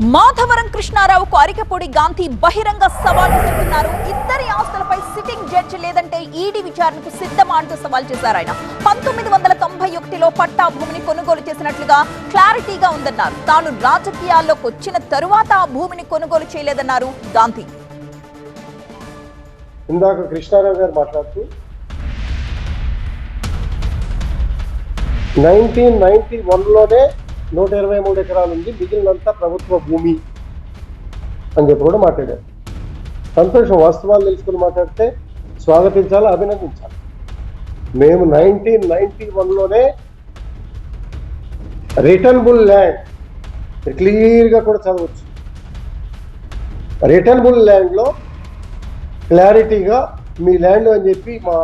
మాధవరం కృష్ణారావుకు అరికపూడి గాంధీ బహిరంగ సవాల్ విసురుతున్నారు ఇద్దరి ఆస్తులపై సిట్టింగ్ జడ్జి లేదంటే ఈడీ విచారణకు సిద్ధమా అంటూ సవాల్ చేశారు ఆయన. పంతొమ్మిది వందల తొంభై ఒకటిలో పట్టా భూమిని కొనుగోలు చేసినట్లుగా క్లారిటీగా ఉందన్నారు. తాను రాజకీయాల్లోకి వచ్చిన తరువాత ఆ భూమిని కొనుగోలు చేయలేదన్నారు గాంధీ. ఇందాక కృష్ణారావు గారు మాట్లాడుతూ నైన్టీన్ నైన్టీ వన్లోనే నూట ఇరవై మూడు ఎకరాలు ఉంది మిగిలినంతా ప్రభుత్వ భూమి అని చెప్పి కూడా మాట్లాడారు. సంతోషం వాస్తవాలు తెలుసుకుని మాట్లాడితే స్వాగతించాలి అభినందించాలి? మేము నైన్టీన్ నైన్టీ వన్లోనే రిటర్నబుల్ ల్యాండ్ క్లియర్గా కూడా చదవచ్చు. రిటర్నబుల్ ల్యాండ్లో క్లారిటీగా మీ ల్యాండ్ అని చెప్పి మా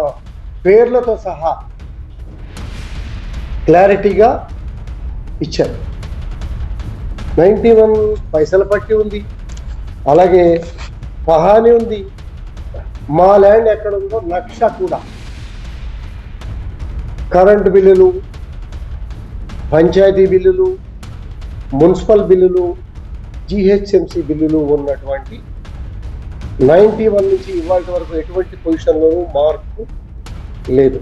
పేర్లతో సహా క్లారిటీగా ఇచ్చారు. నైంటీ వన్ పైసల పట్టి ఉంది. అలాగే పహాని ఉంది. మా ల్యాండ్ ఎక్కడ ఉందో నక్ష కూడా. కరెంటు బిల్లులు పంచాయతీ బిల్లులు మున్సిపల్ బిల్లులు జిహెచ్ఎంసి బిల్లులు ఉన్నటువంటి నైంటీ వన్ నుంచి ఇవాళ వరకు ఎటువంటి పొజిషన్లోనూ మార్పు లేదు.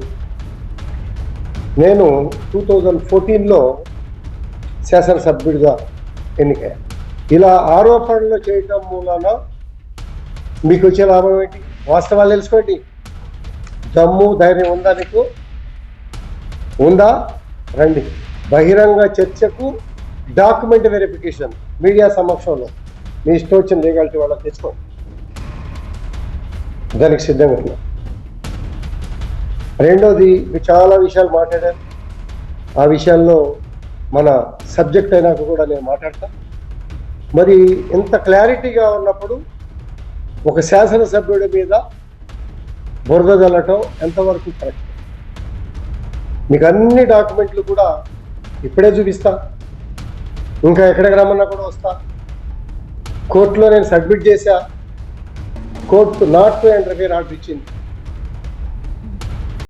నేను టూ థౌజండ్ ఫోర్టీన్లో శాసనసభ్యుడిగా ఎన్నికయ్యారు. ఇలా ఆరోపణలు చేయటం మూలాన మీకు వచ్చే లాభం ఏంటి? వాస్తవాలు తెలుసుకోండి. దమ్ము ధైర్యం ఉందా నీకు ఉందా? రండి. బహిరంగ చర్చకు డాక్యుమెంట్ వెరిఫికేషన్ మీడియా సమక్షంలో మీ ఇష్టం వచ్చిన లీగాలిటీ వాళ్ళకి తెచ్చుకోండి. దానికి సిద్ధంగా ఉన్నా. రెండోది మీరు చాలా విషయాలు మాట్లాడారు. ఆ విషయాల్లో మన సబ్జెక్ట్ అయినాక కూడా నేను మాట్లాడతా. మరి ఇంత క్లారిటీగా ఉన్నప్పుడు ఒక శాసనసభ్యుడి మీద బురద జల్లటం ఎంతవరకు కరెక్ట్? మీకు అన్ని డాక్యుమెంట్లు కూడా ఇప్పుడే చూపిస్తా. ఇంకా ఎక్కడికి రమ్మన్నా కూడా వస్తా. కోర్టులో నేను సబ్మిట్ చేశా. Court not to interfere order ఇచ్చింది.